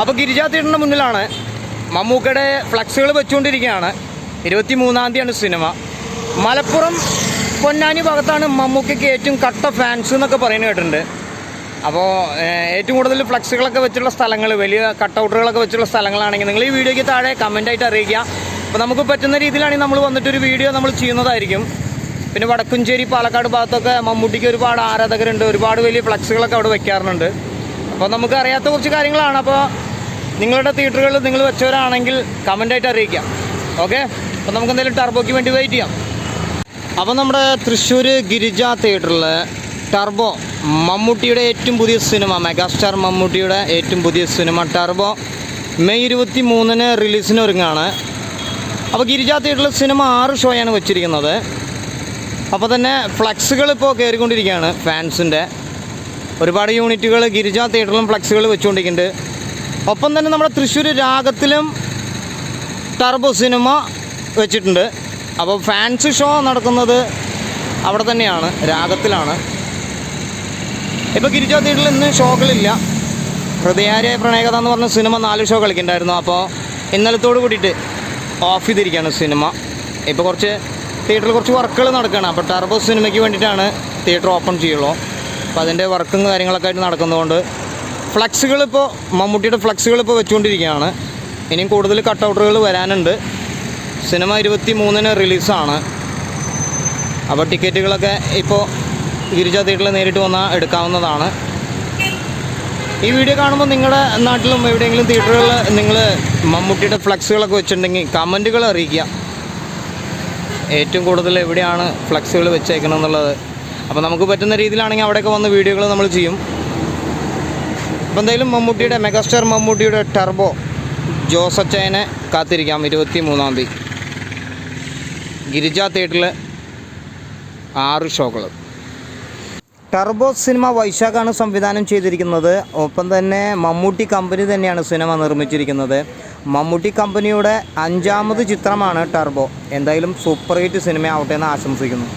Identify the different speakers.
Speaker 1: അപ്പോൾ ഗിരിജാ തിയേറ്ററിന്റെ മുന്നിലാണ് മമ്മൂക്കയുടെ ഫ്ലക്സുകൾ വെച്ചുകൊണ്ടിരിക്കുകയാണ്. ഇരുപത്തി മൂന്നാം തീയതിയാണ് സിനിമ. മലപ്പുറം പൊന്നാനി ഭാഗത്താണ് മമ്മൂക്കയ്ക്ക് ഏറ്റവും കട്ട ഫാൻസ് എന്നൊക്കെ പറയുന്നത് കേട്ടിട്ടുണ്ട്. അപ്പോൾ ഏറ്റവും കൂടുതൽ ഫ്ലക്സുകളൊക്കെ വെച്ചുള്ള സ്ഥലങ്ങൾ വലിയ കട്ടൗട്ടുകളൊക്കെ വെച്ചുള്ള സ്ഥലങ്ങളാണെങ്കിൽ നിങ്ങൾ ഈ വീഡിയോയ്ക്ക് താഴെ കമന്റായിട്ട് അറിയിക്കുക. അപ്പോൾ നമുക്ക് പറ്റുന്ന രീതിയിലാണെങ്കിൽ നമ്മൾ വന്നിട്ടൊരു വീഡിയോ നമ്മൾ ചെയ്യുന്നതായിരിക്കും. പിന്നെ വടക്കുംചേരി പാലക്കാട് ഭാഗത്തൊക്കെ മമ്മൂട്ടിക്ക് ഒരുപാട് ആരാധകരുണ്ട് ഒരുപാട് വലിയ ഫ്ലക്സുകളൊക്കെ അവിടെ വെക്കാറുണ്ട്. അപ്പോൾ നമുക്ക് അറിയാത്ത കുറച്ച് കാര്യങ്ങളാണ്. അപ്പോൾ നിങ്ങളുടെ തിയേറ്ററുകളിൽ നിങ്ങൾ വെച്ചവരാണെങ്കിൽ കമന്റായിട്ട് അറിയിക്കാം. ഓക്കെ അപ്പോൾ നമുക്ക് എന്തെങ്കിലും ടർബോയ്ക്ക് വേണ്ടി വെയിറ്റ് ചെയ്യാം. അപ്പോൾ നമ്മുടെ തൃശ്ശൂർ ഗിരിജ തിയേറ്ററിൽ ടർബോ മമ്മൂട്ടിയുടെ ഏറ്റവും പുതിയ സിനിമ മെഗാസ്റ്റാർ മമ്മൂട്ടിയുടെ ഏറ്റവും പുതിയ സിനിമ ടർബോ മെയ് ഇരുപത്തി മൂന്നിന് റിലീസിന് ഒരുങ്ങാണ്. അപ്പോൾ ഗിരിജ തിയേറ്ററിൽ സിനിമ ആറ് ഷോയാണ് വെച്ചിരിക്കുന്നത്. അപ്പോൾ തന്നെ ഫ്ലക്സുകൾ ഇപ്പോൾ കയറിക്കൊണ്ടിരിക്കുകയാണ് ഫാൻസിന്റെ ഒരുപാട് യൂണിറ്റുകൾ ഗിരിജ തിയേറ്ററിലും ഫ്ലക്സുകൾ വെച്ചുകൊണ്ടിരിക്കുന്നുണ്ട്. ഒപ്പം തന്നെ നമ്മുടെ തൃശ്ശൂർ രാഗത്തിലും ടർബോ സിനിമ വെച്ചിട്ടുണ്ട്. അപ്പോൾ ഫാൻസ് ഷോ നടക്കുന്നത് അവിടെ തന്നെയാണ് രാഗത്തിലാണ്. ഇപ്പോൾ ഗിരിജോ തിയേറ്ററിൽ ഇന്ന് ഷോകളില്ല. ഹൃദയാര്യ പ്രണയകഥ എന്ന് പറഞ്ഞ സിനിമ നാല് ഷോ കളിക്കണ്ടായിരുന്നു അപ്പോൾ ഇന്നലത്തോട് കൂടിയിട്ട് ഓഫ് ചെയ്തിരിക്കുകയാണ് സിനിമ. ഇപ്പോൾ കുറച്ച് തിയേറ്ററിൽ കുറച്ച് വർക്കുകൾ നടക്കുകയാണ്. അപ്പോൾ ടർബോ സിനിമയ്ക്ക് വേണ്ടിയിട്ടാണ് തിയേറ്റർ ഓപ്പൺ ചെയ്യുള്ളൂ. അപ്പോൾ അതിന്റെ വർക്കും കാര്യങ്ങളൊക്കെ ആയിട്ട് നടക്കുന്നതുകൊണ്ട് ഫ്ലക്സുകൾ ഇപ്പോൾ മമ്മൂട്ടിയുടെ ഫ്ലക്സുകൾ ഇപ്പോൾ വെച്ചുകൊണ്ടിരിക്കുകയാണ്. ഇനിയും കൂടുതൽ കട്ടൗട്ടുകൾ വരാനുണ്ട്. സിനിമ ഇരുപത്തി മൂന്നിന് റിലീസാണ്. അപ്പോൾ ടിക്കറ്റുകളൊക്കെ ഇപ്പോൾ ഗിരിജ തിയേറ്ററിൽ നേരിട്ട് വന്നാൽ എടുക്കാവുന്നതാണ്. ഈ വീഡിയോ കാണുമ്പോൾ നിങ്ങളുടെ നാട്ടിലും എവിടെയെങ്കിലും തിയേറ്ററുകളിൽ നിങ്ങൾ മമ്മൂട്ടിയുടെ ഫ്ലക്സുകളൊക്കെ വെച്ചിട്ടുണ്ടെങ്കിൽ കമന്റുകൾ അറിയിക്കുക. ഏറ്റവും കൂടുതൽ എവിടെയാണ് ഫ്ലക്സുകൾ വെച്ചേക്കണമെന്നുള്ളത് അപ്പോൾ നമുക്ക് പറ്റുന്ന രീതിയിലാണെങ്കിൽ അവിടെയൊക്കെ വന്ന് വീഡിയോകൾ നമ്മൾ ചെയ്യും. അപ്പോൾ എന്തായാലും മമ്മൂട്ടിയുടെ മെഗാസ്റ്റാർ മമ്മൂട്ടിയുടെ ടർബോ ജോസച്ചയനെ കാത്തിരിക്കാം ഇരുപത്തി മൂന്നാം തീയതി. ഗിരിജ തിയേറ്ററിൽ ആറ് ഷോകൾ. ടർബോ സിനിമ വൈശാഖാണ് സംവിധാനം ചെയ്തിരിക്കുന്നത്. ഒപ്പം തന്നെ മമ്മൂട്ടി കമ്പനി തന്നെയാണ് സിനിമ നിർമ്മിച്ചിരിക്കുന്നത്. മമ്മൂട്ടി കമ്പനിയുടെ അഞ്ചാമത് ചിത്രമാണ് ടർബോ. എന്തായാലും സൂപ്പർ ഹിറ്റ് സിനിമ ആവട്ടെ എന്ന് ആശംസിക്കുന്നു.